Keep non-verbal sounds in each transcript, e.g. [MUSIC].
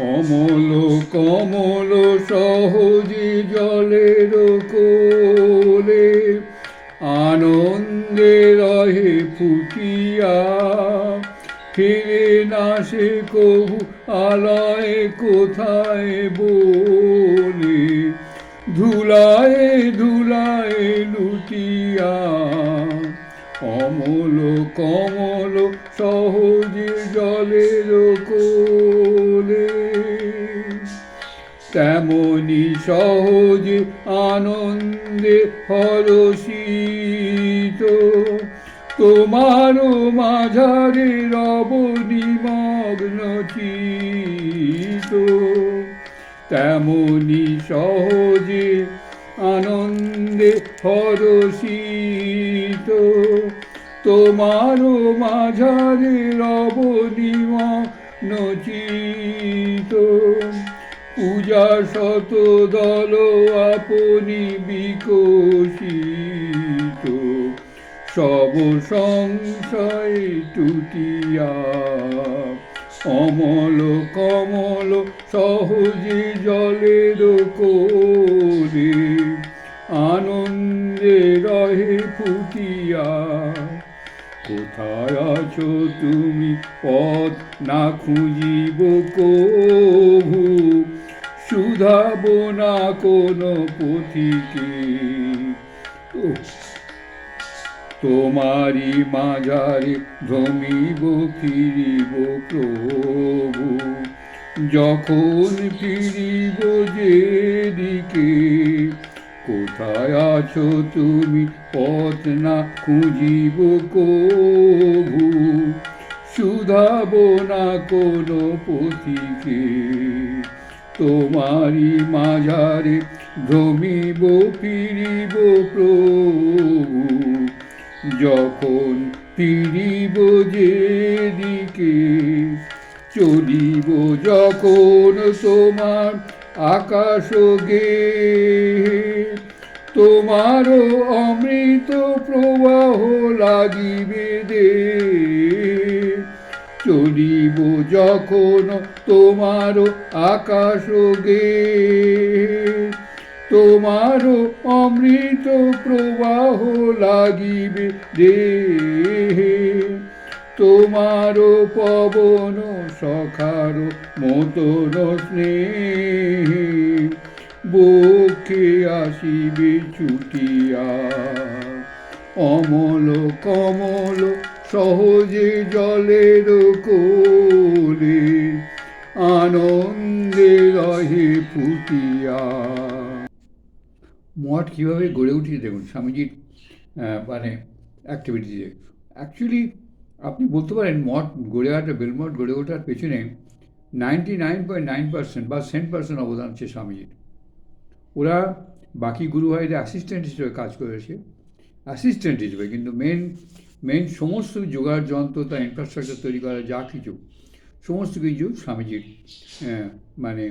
অমল কমল সহজে জলের কোলে, আনন্দে রহে ফুটিয়া, ফিরে না সে কবু আলয় কোথায় বলে, ধুলায় ধুলায় লুটিয়া অমল কমল সহজে জলের কোলে তেমনি সহজে আনন্দে হরষিত। তোমারও মাঝারে রব নিমগ্ন চিত। তেমনি সহজে আনন্দে হরষিত। তোমারও মাঝারে রব নিমগ্ন চিত। পূজা শত দল আপনি বিকশিত। সব সংশয় টুটিয়া অমল কমল সহজে জলের কোলে আনন্দে রহে ফুটিয়া। কোথায় আছো তুমি? পথ না খুঁজিব কভু? শুধাব না কোনো পথিকে। তোমারি মাঝারে ভ্রমিব, ফিরিব প্রভু। যখন ফিরিব যেদিকে, কোথায় আছো তুমি পথ না খুঁজিব কভু? শুধাব না কোনো পথিকে। তোমারি মাঝারে ভ্রমিব ফিরিব প্রভু। যখন ফিরিব যেদিকে, চলিব যখন তোমার আকাশ গে। তোমারও অমৃত প্রবাহ লাগিবে দে। চলিব যখন তোমার আকাশ গে তোমারও অমৃত প্রবাহ লাগিবে রে। তোমারও পবন সখার মতন স্নেহ। বক্ষে আসিবে ছুটিয়া অমল কমল সহজে জলের কোলে আনন্দে রহে ফুটিয়া। মঠ কীভাবে গড়ে উঠেছে দেখুন, স্বামীজির মানে অ্যাক্টিভিটিতে অ্যাকচুয়ালি আপনি বলতে পারেন মঠ গড়ে ওঠা বেলমঠ গড়ে ওঠার পেছনে ninety nine point nine percent বা সেন্ট পার্সেন্ট অবদান আছে স্বামীজির। ওরা বাকি গুরু ভাইদের অ্যাসিস্ট্যান্ট হিসেবে কাজ করেছে। অ্যাসিস্ট্যান্ট হিসেবে, কিন্তু মেন মেন সমস্ত জোগাড় যন্ত্র তার ইনফ্রাস্ট্রাকচার তৈরি করা যা কিছু, সমস্ত কিছু স্বামীজির মানে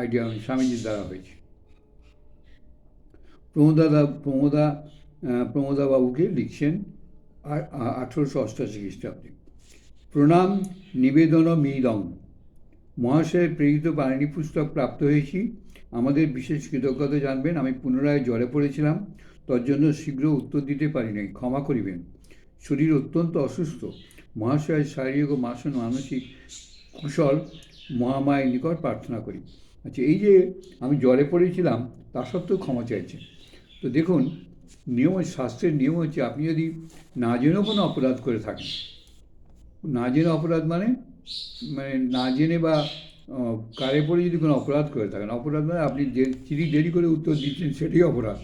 আইডিয়া স্বামীজির দ্বারা হয়েছে। প্রমোদা প্রমোদা বাবুকে লিখছেন আঠেরোশো অষ্টাশি খ্রিস্টাব্দে। প্রণাম নিবেদন মিদং মহাশয়ের প্রেরিত পাণিনি পুস্তক প্রাপ্ত হয়েছি। আমাদের বিশেষ কৃতজ্ঞতা জানবেন। আমি পুনরায় জ্বরে পড়েছিলাম। তার জন্য শীঘ্র উত্তর দিতে পারি নাই। ক্ষমা করিবেন। শরীর অত্যন্ত অসুস্থ। মহাশয়ের শারীরিক ও মাসন মানসিক কুশল মহামায়ের নিকট প্রার্থনা করি। আচ্ছা এই যে আমি জ্বরে পড়েছিলাম, তা সত্ত্বেও ক্ষমা চাইছে। তো দেখুন, নিয়ম শাস্ত্রের নিয়ম হচ্ছে, আপনি যদি না জেনেও কোনো অপরাধ করে থাকেন, না জেনে অপরাধ মানে মানে না জেনে বা কারে পড়ে যদি কোনো অপরাধ করে থাকেন, অপরাধ মানে আপনি যে চিঠি দেরি করে উত্তর দিচ্ছেন, সেটাই অপরাধ।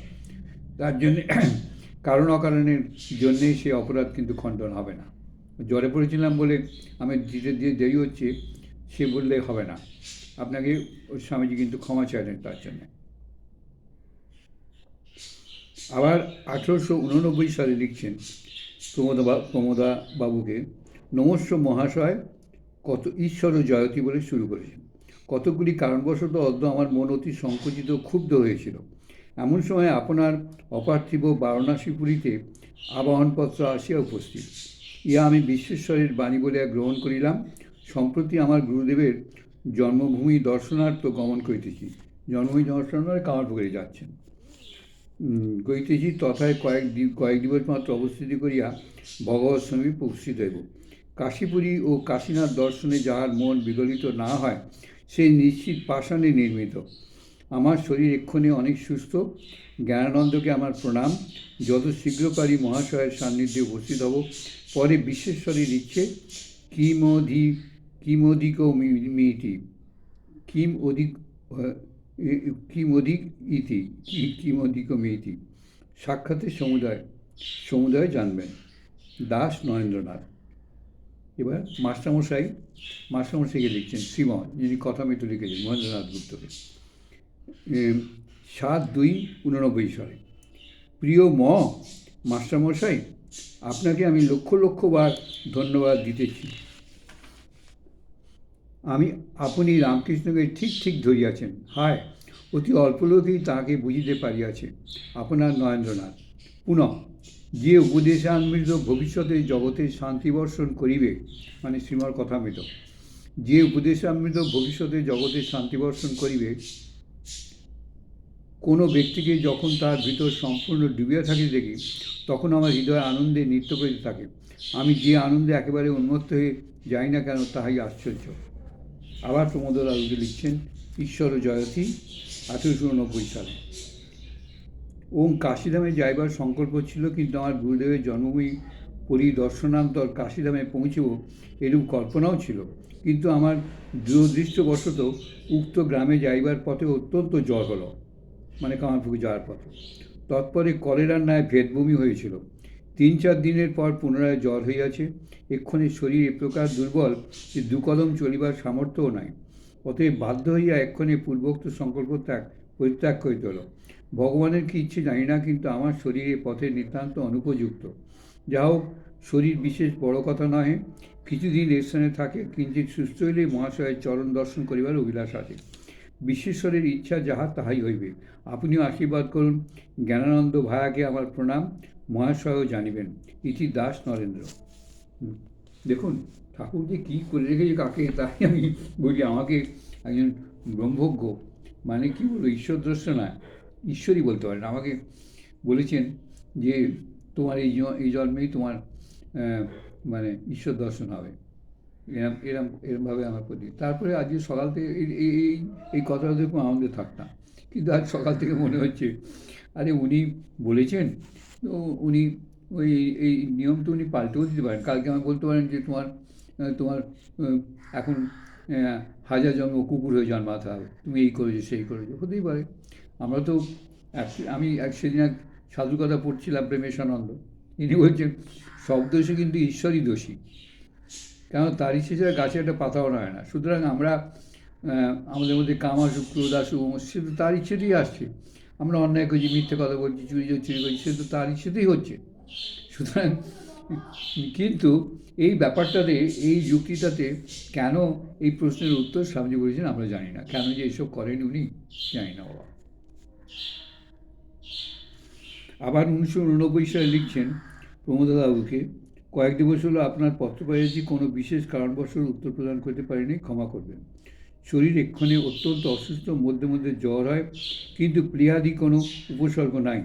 তার জন্যে [COUGHS] কারণ অকারণের জন্যেই সে অপরাধ কিন্তু খণ্ডন হবে না। জ্বরে পড়েছিলাম বলে আমি দিতে দিয়ে দেরি হচ্ছে, সে বললে হবে না। আপনাকে ওই স্বামীজি কিন্তু ক্ষমা চাইলেন তার জন্যে। আবার আঠেরোশো উননব্বই সালে লিখছেন প্রমোদা প্রমোদা বাবুকে নমস্য মহাশয়, কত ঈশ্বর জয়তী বলে শুরু করেছেন কতগুলি কারণবশত অদ্য আমার মন অতি সংকুচিত ক্ষুব্ধ হয়েছিল। এমন সময় আপনার অপার্থিব বারাণসীপুরীতে আবাহনপত্র আসিয়া উপস্থিত। ইহা আমি বিশ্বেশ্বরের বাণী বলিয়া গ্রহণ করিলাম। সম্প্রতি আমার গুরুদেবের জন্মভূমি দর্শনার্থ গমন করিতেছি। জন্মভূমি দর্শনার্থ কামারপুকুরে যাচ্ছেন। করিতেছি তথায় কয়েক কয়েক দিবস মাত্র অবস্থিতি করিয়া ভগবত সমীপ উপস্থিত হইব। কাশীপুরী ও কাশীনাথ দর্শনে যাহার মন বিগলিত না হয় সে নিশ্চিত পাষাণে নির্মিত। আমার শরীর এক্ষণে অনেক সুস্থ। জ্ঞানানন্দকে আমার প্রণাম। যত শীঘ্র পারি মহাশয়ের সান্নিধ্যে উপস্থিত হব। পরে বিশ্বেশ্বরের ইচ্ছে। কিমধি, কিমধিক মিতি। কিম অধিক কিম অধিক ইতি। কিম অধিক মিতি। সাক্ষাতের সমুদায় সমুদায় জানবেন। দাস নরেন্দ্রনাথ। এবার মাস্টারমশাই, মাস্টারমশাইকে লিখছেন শ্রীমন যিনি কথা মেটু লিখেছেন, মহেন্দ্রনাথ গুপ্তকে। সাত দুই উননব্বই সালে। প্রিয় ম, মাস্টারমশাই, আপনাকে আমি লক্ষ লক্ষ বার ধন্যবাদ দিতেছি। আমি, আপনি রামকৃষ্ণকে ঠিক ঠিক ধরিয়াছেন। হায়, অতি অল্প লোকেই তাহাকে বুঝিতে পারিয়াছে, আপনার নরেন্দ্রনাথ পুনঃ, যে উপদেশান্বিত ভবিষ্যতে জগতে শান্তি বর্ষণ করিবে মানে শ্রীমর কথা মৃত যে উপদেশামৃত ভবিষ্যতে জগতে শান্তি বর্ষণ করিবে কোনো ব্যক্তিকে যখন তার ভিতর সম্পূর্ণ ডুবিয়া থাকি দেখি, তখন আমার হৃদয় আনন্দে নৃত্য করিতে থাকে। আমি যে আনন্দে একেবারে উন্মত্ত হয়ে যাই না কেন তাহাই আশ্চর্য। আবার প্রমোদর আলুকে লিখছেন, ঈশ্বর জয়তী, আঠেরোশো উনব্বই সালে। ওম কাশিধামে যাইবার সংকল্প ছিল, কিন্তু আমার গুরুদেবের জন্মভূমি পরিদর্শনান্তর কাশিধামে পৌঁছেও এরূপ কল্পনাও ছিল। কিন্তু আমার দুরদৃষ্টবশত উক্ত গ্রামে যাইবার পথে অত্যন্ত জ্বর হলো। মানে কামারপুকুর যাওয়ার পথে। তৎপরে কলেরার ন্যায় ভেদভূমি হয়েছিল। তিন চার দিনের পর পুনরায় জ্বর হইয়াছে। এক্ষণে শরীর এ প্রকার দুর্বল যে দু কদম চলিবার সামর্থ্যও নাই। অতএব বাধ্য হইয়া এক্ষণে পূর্বোক্ত সংকল্প ত্যাগ, পরিত্যাগ করিতে হলো ভগবানের কি ইচ্ছে জানি না, কিন্তু আমার শরীরে পথে নিতান্ত অনুপযুক্ত। যা হোক শরীর বিশেষ বড় কথা নহে। কিছুদিন এ স্থানে থাকে কিঞ্চিত সুস্থ হইলেই মহাশয়ের চরণ দর্শন করিবার অভিলাষ আছে। বিশ্বেশ্বরের ইচ্ছা যাহা তাহাই হইবে। আপনিও আশীর্বাদ করুন। জ্ঞানানন্দ ভায়াকে আমার প্রণাম। মহাশয়ও জানিবেন। ইতি দাস নরেন্দ্র। দেখুন ঠাকুর যে কী করে রেখেছে, কাকে তাই আমি বলি, আমাকে একজন ব্রহ্মজ্ঞ মানে কি বলব ঈশ্বর দ্রষ্ট না, ঈশ্বরই বলতে পারেন। আমাকে বলেছেন যে, তোমার এই এই জন্মেই তোমার মানে ঈশ্বর দর্শন হবে। এরম এরম, এরমভাবে আমার প্রতি তারপরে আজকে সকাল থেকে এই, এই- এই কথাটা দেখুন আনন্দে থাকতাম কিন্তু আজ সকাল থেকে মনে হচ্ছে, আরে উনি বলেছেন, তো উনি ওই, এই নিয়ম তো উনি পাল্টেও দিতে পারেন। কালকে আমাকে বলতে পারেন যে তোমার তোমার এখন হাজার জন্ম, কুকুর হয়ে জন্মাতে হবে। তুমি এই করেছ, সেই করেছ। হতেই পারে। আমরা তো আমি এক সেদিন এক সাধু কথা পড়ছিলাম, প্রেমেশানন্দ। তিনি বলছেন, সব দোষে কিন্তু ঈশ্বরই দোষী। কেন তার ইচ্ছে ছাড়া গাছে একটা পাতাও নয় না? সুতরাং আমরা আমাদের মধ্যে কামা শুক্র দাসু সে তো তার ইচ্ছেতেই আসছে। আমরা অন্যায় করছি, মিথ্যে কথা বলছি চুরি চুরি করছি, সে তো তার ইচ্ছেতেই হচ্ছে। সুতরাং, কিন্তু এই ব্যাপারটাতে, এই যুক্তিটাতে কেন এই প্রশ্নের উত্তর স্বামীজি বলেছেন আমরা জানি না। কেন যে এসব করেন উনি? জানি না বাবা। আবার উনিশশো উননব্বই সালে লিখছেন প্রমোদবাবুকে কয়েক দিবস হলো, আপনার পত্র কোনো বিশেষ কারণবশত উত্তর প্রদান করতে পারিনি ক্ষমা করবেন। শরীর এক্ষণে অত্যন্ত অসুস্থ, মধ্যে মধ্যে জ্বর হয়, কিন্তু প্রিয়াদি কোনো উপসর্গ নাই।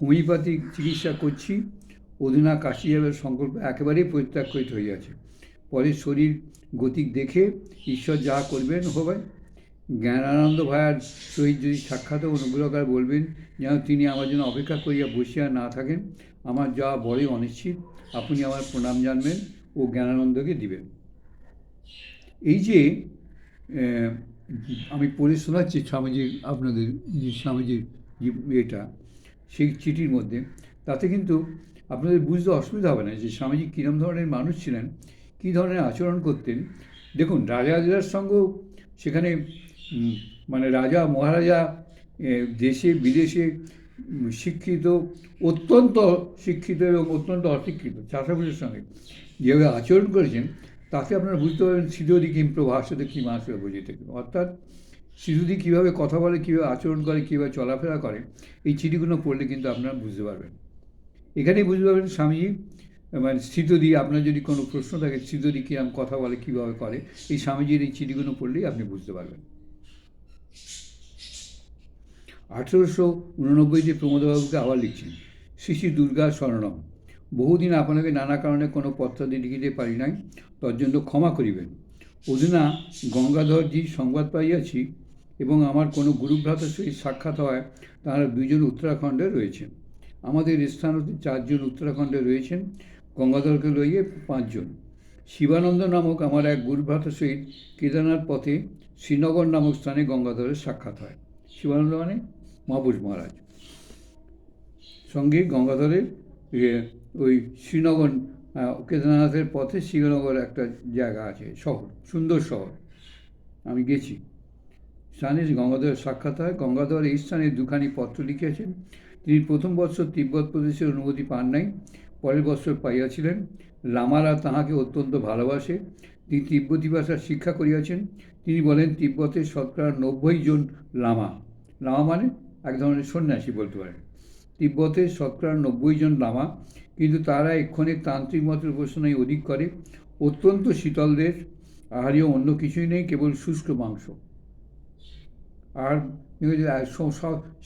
হোমিওপ্যাথিক চিকিৎসা করছি, অধুনা কাশি যাবার সংকল্প একেবারেই পরিত্যাগ করিতে হইয়াছে। পরে শরীর গতিক দেখে ঈশ্বর যা করবেন হবে। জ্ঞানানন্দ ভাইয়ার সহিত যদি সাক্ষাৎ অনুগ্রহকার বলবেন যেন তিনি আমার জন্য অপেক্ষা করিয়া বসিয়া না থাকেন। আমার যাওয়া বড়ই অনিশ্চিত। আপনি আমার প্রণাম জানবেন ও জ্ঞানানন্দকে দিবেন। এই যে আমি পড়ে শোনাচ্ছি স্বামীজির, আপনাদের যে স্বামীজির এটা সেই চিঠির মধ্যে। তাতে কিন্তু আপনাদের বুঝতে অসুবিধা হবে না যে স্বামীজি কীরম ধরনের মানুষ ছিলেন, কী ধরনের আচরণ করতেন। দেখুন রাজাদের সঙ্গেও সেখানে মানে রাজা, মহারাজা দেশে, বিদেশে শিক্ষিত, অত্যন্ত শিক্ষিত এবং অত্যন্ত অশিক্ষিত চাষাবাসের সঙ্গে যেভাবে আচরণ করেছেন, তাতে আপনারা বুঝতে পারবেন সিদ্ধদি কিম প্রভাষতে কী মাস বুঝিতে অর্থাৎ শিশুদি কীভাবে কথা বলে, কীভাবে আচরণ করে, কীভাবে চলাফেরা করে, এই চিঠিগুলো পড়লে কিন্তু আপনারা বুঝতে পারবেন। এখানেই বুঝতে পারবেন স্বামীজি মানে স্থিতদি আপনার যদি কোনো প্রশ্ন থাকে স্থিতদি কিরম কথা বলে, কীভাবে করে, এই স্বামীজির এই চিঠিগুলো পড়লেই আপনি বুঝতে পারবেন। আঠেরোশো উননব্বইতে প্রমোদবাবুকে আবার লিখছেন। শ্রী শ্রী দুর্গা স্মরণম বহুদিন আপনাকে নানা কারণে কোনো পত্রাদি লিখিতে পারি নাই তজ্জন্য ক্ষমা করিবেন। অধুনা গঙ্গাধরজি সংবাদ পাইয়াছি এবং আমার কোনো গুরুভ্রাতার সহিত সাক্ষাৎ হয় তাঁরা দুইজন উত্তরাখণ্ডে রয়েছেন। আমাদের স্থান হতে চারজন উত্তরাখণ্ডে রয়েছেন, গঙ্গাধরকে লইয়ে পাঁচজন। শিবানন্দ নামক আমার এক গুরুভ্রাতার সহিত কেদারনাথ পথে শ্রীনগর নামক স্থানে গঙ্গাধরের সাক্ষাৎ হয়। শিবানন্দ মানে? মহাপুষ মহারাজ। সঙ্গে গঙ্গাধরের ইয়ে, ওই শ্রীনগর কেদারনাথের পথে শ্রীনগর একটা জায়গা আছে শহর সুন্দর শহর। আমি গেছি। স্থানে গঙ্গাধরের সাক্ষাৎ হয়। গঙ্গাধর এই স্থানে দুখানি পত্র লিখিয়াছেন। তিনি প্রথম বৎসর তিব্বত প্রদেশের অনুমতি পান নাই পরের বৎসর পাইয়াছিলেন। লামারা তাহাকে অত্যন্ত ভালোবাসে। তিনি তিব্বতী ভাষা শিক্ষা করিয়াছেন। তিনি বলেন তিব্বতের শতকরা নব্বই জন লামা লামা মানে এক ধরনের সন্ন্যাসী বলতে পারেন। তিব্বতের শতকরা নব্বই জন লামা, কিন্তু তারা এক্ষণে তান্ত্রিক মতের উপাসনায় অধিক করে। অত্যন্ত শীতল দেশ আহারীয় অন্য কিছুই নেই, কেবল শুষ্ক মাংস। আর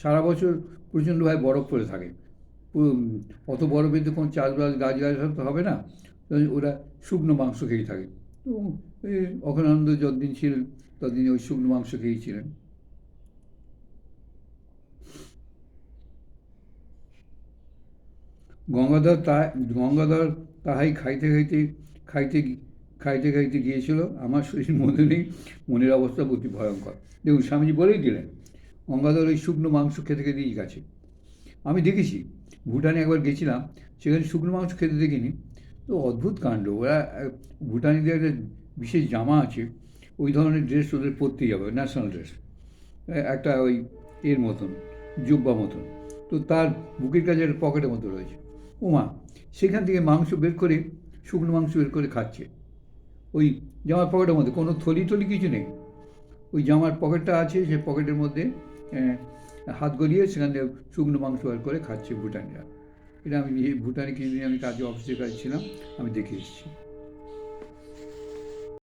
সারা বছর প্রচণ্ডভাবে বরফ পড়ে থাকে। অত বরফে তো কোনো চাষবাস গাছ গাছ তো হবে না। ওরা শুকনো মাংস খেয়ে থাকে। তো এই যতদিন ছিলেন, ততদিন ওই শুকনো মাংস খেয়েই ছিলেন গঙ্গাধর তা গঙ্গাধর তাহাই খাইতে খাইতে খাইতে খাইতে খাইতে গিয়েছিল। আমার শরীর মনে নেই, মনের অবস্থা অতি ভয়ঙ্কর। দেখুন, স্বামীজি বলেই দিলেন, গঙ্গাধর ওই শুকনো মাংস খেতে খেতেই গেছে। আমি দেখেছি, ভুটানে একবার গেছিলাম, সেখানে শুকনো মাংস খেতে দেখিনি। তো অদ্ভুত কাণ্ড, ওরা, ভুটানিদের একটা বিশেষ জামা আছে, ওই ধরনের ড্রেস ওদের পরতেই যাবে ন্যাশনাল ড্রেস একটা ওই এর মতন, জুব্বা মতন। তো তার বুকের কাছে একটা পকেটের মতো রয়েছে। ওমা সেখান থেকে মাংস বের করে, শুকনো মাংস বের করে খাচ্ছে। ওই জামার পকেটের মধ্যে, কোনো থলি টলি কিছু নেই। ওই জামার পকেটটা আছে, সে পকেটের মধ্যে হাত গলিয়ে সেখান থেকে শুকনো মাংস বের করে খাচ্ছে ভুটানিরা। এটা আমি ভুটানে কিছুদিন আমি কাজে অফিসে কাজ ছিলাম, আমি দেখে এসেছি।